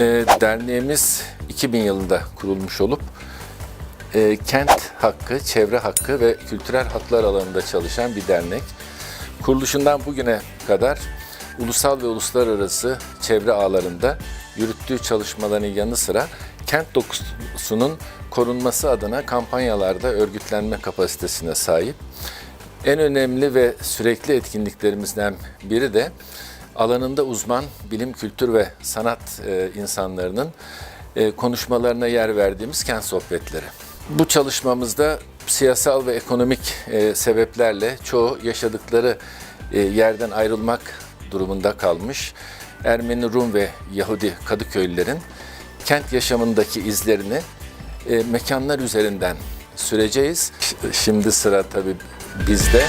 E, derneğimiz 2000 yılında kurulmuş olup e, kent hakkı, çevre hakkı ve kültürel haklar alanında çalışan bir dernek. Kuruluşundan bugüne kadar ulusal ve uluslararası çevre ağlarında yürüttüğü çalışmaların yanı sıra kent dokusunun korunması adına kampanyalarda örgütlenme kapasitesine sahip. En önemli ve sürekli etkinliklerimizden biri de alanında uzman bilim, kültür ve sanat e, insanlarının e, konuşmalarına yer verdiğimiz kent sohbetleri. Bu çalışmamızda siyasal ve ekonomik e, sebeplerle çoğu yaşadıkları yerden ayrılmak durumunda kalmış Ermeni, Rum ve Yahudi Kadıköylülerin kent yaşamındaki izlerini mekanlar üzerinden süreceğiz. Şimdi sıra tabii bizde.